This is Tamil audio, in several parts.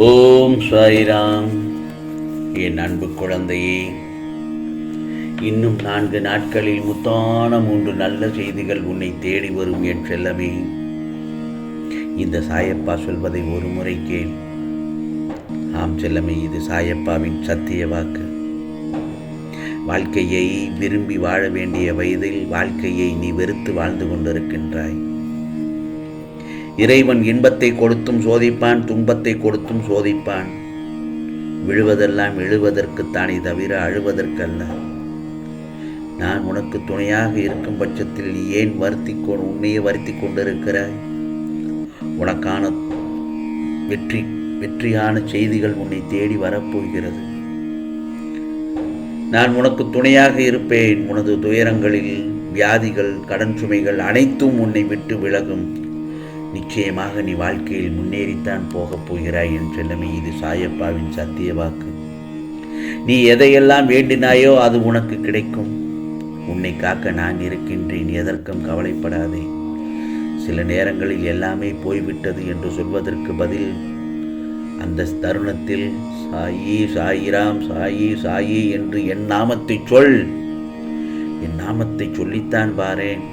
ஓம் சாய்ராம். என் அன்பு குழந்தையே இன்னும் நான்கு நாட்களில் முத்தான மூன்று நல்ல செய்திகள் உன்னை தேடி வரும் என் செல்லமே. இந்த சாயப்பா சொல்வதை ஒரு முறை கேள். ஆம் செல்லமே இது சாயப்பாவின் சத்திய வாக்கு. வாழ்க்கையை விரும்பி வாழ வேண்டிய வயதில் வாழ்க்கையை நீ வெறுத்து வாழ்ந்து கொண்டிருக்கின்றாய். இறைவன் இன்பத்தை கொடுத்தும் சோதிப்பான் துன்பத்தை கொடுத்தும் சோதிப்பான். விழுவதெல்லாம் எழுவதற்குத்தானே தவிர அழுவதற்கல்ல. நான் உனக்கு துணையாக இருக்கும் பட்சத்தில் நீ ஏன் வருத்தி உன்னையே வருத்தி கொண்டிருக்கிறாய்? உனக்கான வெற்றி வெற்றியான செய்திகள் உன்னை தேடி வரப்போகிறது. நான் உனக்கு துணையாக இருப்பேன். உனது துயரங்களில் வியாதிகள் கடன் சுமைகள் அனைத்தும் உன்னை விட்டு விலகும். நிச்சயமாக நீ வாழ்க்கையில் முன்னேறித்தான் போகப் போகிறாய் என் செல்லமே. இது சாயப்பாவின் சத்திய வாக்கு. நீ எதையெல்லாம் வேண்டினாயோ அது உனக்கு கிடைக்கும். உன்னை காக்க நான் இருக்கின்றேன் எதற்கும் கவலைப்படாதே. சில நேரங்களில் எல்லாமே போய்விட்டது என்று சொல்வதற்கு பதில் அந்த தருணத்தில் சாயி சாயிராம் சாயி சாயி என்று என் நாமத்தை சொல். என் நாமத்தை சொல்லித்தான் பாரேன்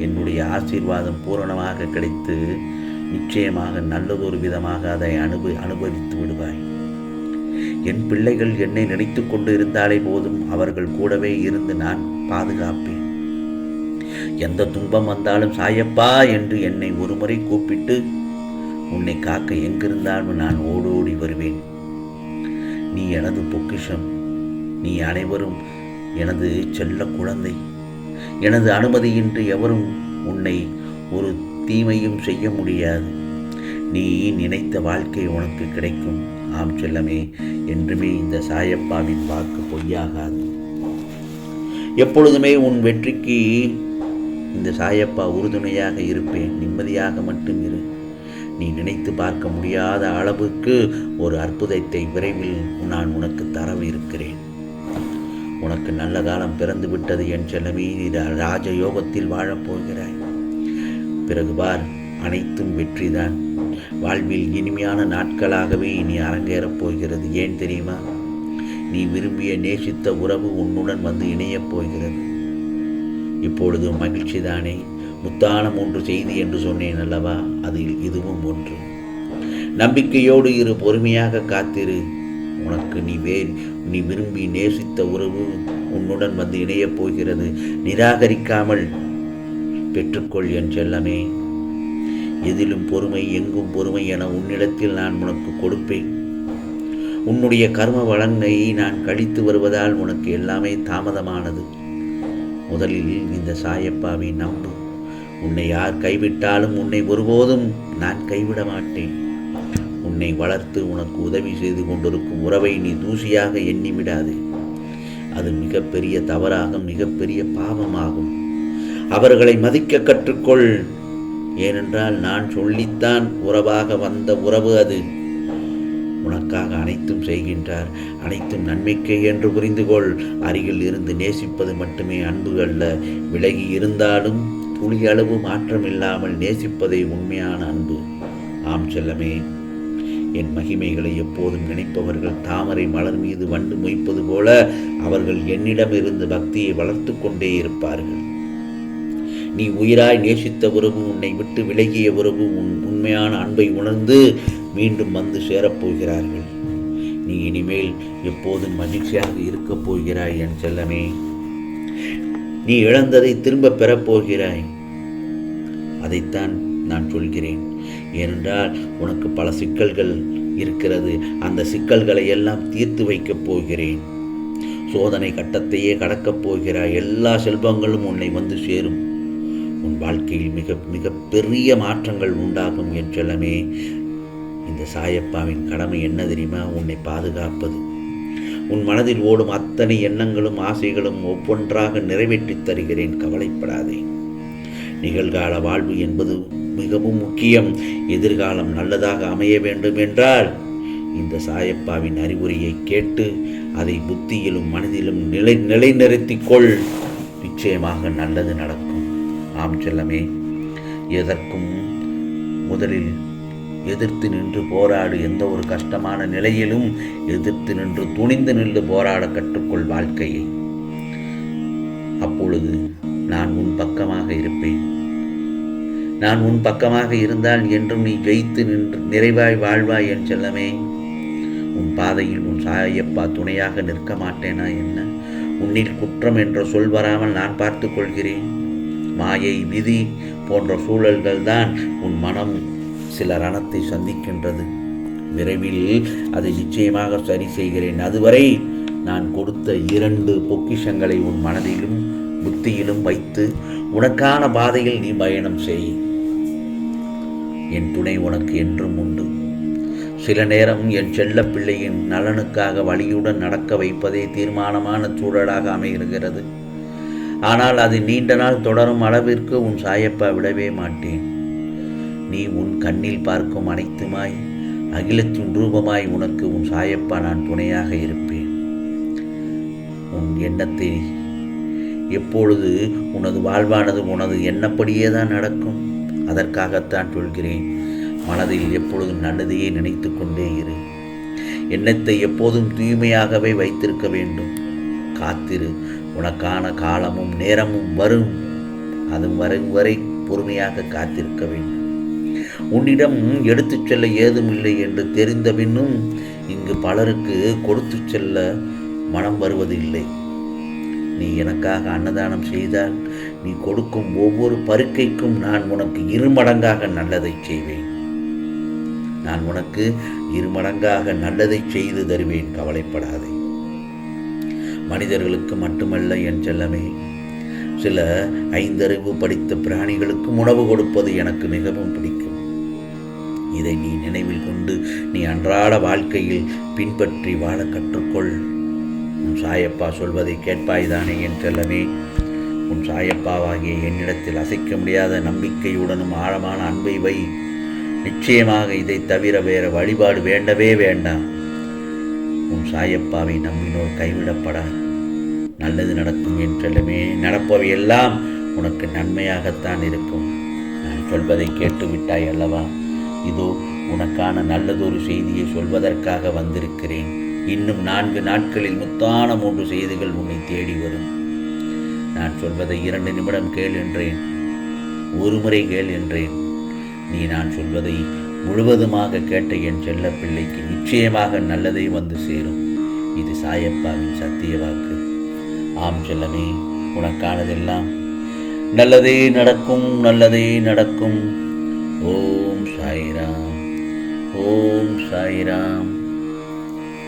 என்னுடைய ஆசீர்வாதம் பூரணமாக கிடைத்து நிச்சயமாக நல்லதொரு விதமாக அதை அனுபவி அனுபவித்து விடுவாய். என் பிள்ளைகள் என்னை நினைத்து கொண்டு இருந்தாலே போதும் அவர்கள் கூடவே இருந்து நான் பாதுகாப்பேன். எந்த துன்பம் வந்தாலும் சாயப்பா என்று என்னை ஒருமுறை கூப்பிட்டு உன்னை காக்க எங்கிருந்தாலும் நான் ஓடோடி வருவேன். நீ எனது பொக்கிஷம். நீ அனைவரும் எனது செல்ல குழந்தை. எனது அனுமதியின்றி எவரும் உன்னை ஒரு தீமையும் செய்ய முடியாது. நீ நினைத்த வாழ்க்கை உனக்கு கிடைக்கும். ஆம் செல்லமே என்றுமே இந்த சாயப்பாவின் வாக்கு பொய்யாகாது. எப்பொழுதுமே உன் வெற்றிக்கு இந்த சாயப்பா உறுதுணையாக இருப்பேன். நிம்மதியாக மட்டும் இரு. நீ நினைத்து பார்க்க முடியாத அளவுக்கு ஒரு அற்புதத்தை விரைவில் நான் உனக்கு தரவிருக்கிறேன். உனக்கு நல்ல காலம் பிறந்து விட்டது என் செல்லமே நீ ராஜ யோகத்தில் வாழப்போகிறாய் பிறகு பார் அனைத்தும் வெற்றிதான். வாழ்வில் இனிமையான நாட்களாகவே இனி அரங்கேறப் போகிறது. ஏன் தெரியுமா? நீ விரும்பிய நேசித்த உறவு உன்னுடன் வந்து இணையப் போகிறது. இப்பொழுது மகிழ்ச்சிதானே? முத்தான மூன்று செய்தி என்று சொன்னேன் அல்லவா? அதில் இதுவும் ஒன்று. நம்பிக்கையோடு இரு பொறுமையாக காத்திரு. உனக்கு நீ வே நீ விரும்பி நேசித்த உறவு உன்னுடன் வந்து இணையப் போகிறது. நிராகரிக்காமல் பெற்றுக்கொள் என் செல்லமே எதிலும் பொறுமை எங்கும் பொறுமை என உன்னிடத்தில் நான் உனக்கு கொடுப்பேன். உன்னுடைய கர்ம வளங்களை நான் கழித்து வருவதால் உனக்கு எல்லாமே தாமதமானது. முதலில் இந்த சாயப்பாவை நம்பு. உன்னை யார் கைவிட்டாலும் உன்னை ஒருபோதும் நான் கைவிட மாட்டேன். உன்னை வளர்த்து உனக்கு உதவி செய்து கொண்டிருக்கும் உறவை நீ தூசியாக எண்ணிவிடாது. அது மிகப்பெரிய தவறாகும் மிகப்பெரிய பாவமாகும். அவர்களை மதிக்க கற்றுக்கொள். ஏனென்றால் நான் சொல்லித்தான் உறவாக வந்த உறவு அது. உனக்காக அனைத்தும் செய்கின்றார். அனைத்தும் நன்மைக்கே என்று புரிந்து கொள் அருகில் இருந்து நேசிப்பது மட்டுமே அன்பு அல்ல. விலகி இருந்தாலும் துளி அளவு மாற்றமில்லாமல் நேசிப்பதே உண்மையான அன்பு. ஆம் செல்லமே. என் மகிமைகளை எப்போதும் நினைப்பவர்கள் தாமரை மலர் மீது வண்டு மொய்ப்பது போல அவர்கள் என்னிடமிருந்து பக்தியை வளர்த்து கொண்டே இருப்பார்கள். நீ உயிராய் நேசித்த உறவு உன்னை விட்டு விலகிய உறவு உன் உண்மையான அன்பை உணர்ந்து மீண்டும் வந்து சேரப்போகிறார்கள் நீ இனிமேல் எப்போதும் மகிழ்ச்சியாக இருக்கப் போகிறாய் என் செல்லமே. நீ இழந்ததை திரும்ப பெறப்போகிறாய் அதைத்தான் நான் சொல்கிறேன். ஏனென்றால் உனக்கு பல சிக்கல்கள் இருக்கிறது. அந்த சிக்கல்களை எல்லாம் தீர்த்து வைக்கப் போகிறேன். சோதனை கட்டத்தையே கடக்கப் போகிறாய். எல்லா செல்வங்களும் உன்னை வந்து சேரும். உன் வாழ்க்கையில் மிக மிக பெரிய மாற்றங்கள் உண்டாகும் என் செல்லமே. இந்த சாயப்பாவின் கடமை என்ன தெரியுமா? உன்னை பாதுகாப்பது. உன் மனதில் ஓடும் அத்தனை எண்ணங்களும் ஆசைகளும் ஒவ்வொன்றாக நிறைவேற்றித் தருகிறேன். கவலைப்படாதே. நிகழ்கால வாழ்வு என்பது மிகவும் முக்கியம். எதிர்காலம் நல்லதாக அமைய வேண்டும் என்றால் இந்த சாயப்பாவின் அறிவுரையை கேட்டு அதை புத்தியிலும் மனதிலும் நிலை நிலைநிறுத்திக்கொள். நிச்சயமாக நல்லது நடக்கும். ஆம் செல்லமே எதற்கும் முதலில் எதிர்த்து நின்று போராடு. எந்த ஒரு கஷ்டமான நிலையிலும் எதிர்த்து நின்று துணிந்து நின்று போராட கற்றுக்கொள் வாழ்க்கையை. அப்பொழுது நான் உன் பக்கமாக இருப்பேன். நான் உன் பக்கமாக இருந்தால் என்றும் நீ ஜெயித்து நின்று நிறைவாய் வாழ்வாய் என் செல்லமே. உன் பாதையில் உன் சாயப்பா துணையாக நிற்க மாட்டேனா என்ன? உன்னில் குற்றம் என்ற சொல் வராமல் நான் பார்த்து கொள்கிறேன். மாயை விதி போன்ற சூழல்கள் தான் உன் மனம் சில ரணத்தை சந்திக்கின்றது. விரைவில் அதை நிச்சயமாக சரி செய்கிறேன். அதுவரை நான் கொடுத்த இரண்டு பொக்கிஷங்களை உன் மனதிலும் புத்தியிலும் வைத்து உனக்கான பாதையில் நீ பயணம் செய். என் துணை உனக்கு என்றும் உண்டு. சில நேரம் என் செல்ல பிள்ளையின் நலனுக்காக வழியுடன் நடக்க வைப்பதே தீர்மானமான சூழலாக அமைகிறது. ஆனால் அது நீண்ட நாள் தொடரும் அளவிற்கு உன் சாயப்பா விடவே மாட்டேன். நீ உன் கண்ணில் பார்க்கும் அனைத்துமாய் அகிலத்தின் ரூபமாய் உனக்கு உன் சாயப்பா நான் துணையாக இருப்பேன். உன் எண்ணத்தை எப்பொழுது உனது வாழ்வானது உனது எண்ணப்படியே தான் நடக்கும்? அதற்காகத்தான் சொல்கிறேன். மனதில் எப்பொழுதும் நல்லதையே நினைத்து கொண்டே இரு. எண்ணத்தை எப்போதும் தூய்மையாகவே வைத்திருக்க வேண்டும். காத்திரு. உனக்கான காலமும் நேரமும் வரும். அது வரும் வரை பொறுமையாக காத்திருக்க வேண்டும். உன்னிடம் எடுத்துச் செல்ல ஏதும் இல்லை என்று தெரிந்த பின்னும் இங்கு பலருக்கு கொடுத்து செல்ல மனம் வருவதில்லை. நீ எனக்காக அன்னதானம் செய்தால் நீ கொடுக்கும் ஒவ்வொரு பருக்கைக்கும் நான் உனக்கு இருமடங்காக நல்லதை செய்வேன். நான் உனக்கு இருமடங்காக நல்லதை செய்து தருவேன் கவலைப்படாதே. மனிதர்களுக்கு மட்டுமல்ல என் செல்லமே சில ஐந்தறிவு படித்த பிராணிகளுக்கும் உணவு கொடுப்பது எனக்கு மிகவும் பிடிக்கும். இதை நீ நினைவில் கொண்டு நீ அன்றாட வாழ்க்கையில் பின்பற்றி வாழ கற்றுக்கொள். உன் சாயப்பா சொல்வதை கேட்பாய்தானே என் செல்லமே உன் சாயப்பாவாகிய என்னிடத்தில் அசைக்க முடியாத நம்பிக்கையுடனும் ஆழமான அன்பை வை. நிச்சயமாக இதை தவிர வேற வழிபாடு வேண்டவே வேண்டாம். உன் சாயப்பாவை நம்பினோர் கைவிடப்படார் நல்லது நடக்கும் என்றெல்லாமே நடப்பவை எல்லாம் உனக்கு நன்மையாகத்தான் இருக்கும். நான் சொல்வதை கேட்டு விட்டாய் அல்லவா? இதோ உனக்கான நல்லதொரு செய்தியை சொல்வதற்காக வந்திருக்கிறேன். இன்னும் நான்கு நாட்களில் முத்தான மூன்று செய்திகள் உன்னை தேடி வரும். நான் சொல்வதை இரண்டு நிமிடம் கேள் என்றேன். ஒரு முறை கேள் என்றேன். நீ நான் சொல்வதை முழுவதுமாக கேட்ட என் செல்ல பிள்ளைக்கு நிச்சயமாக நல்லதே வந்து சேரும். இது சாயப்பாவின் சத்திய வாக்கு. ஆம் செல்லமே உனக்கானதெல்லாம் நல்லதே நடக்கும் நல்லதே நடக்கும். ஓம் சாய்ராம். ஓம் சாய்ராம்.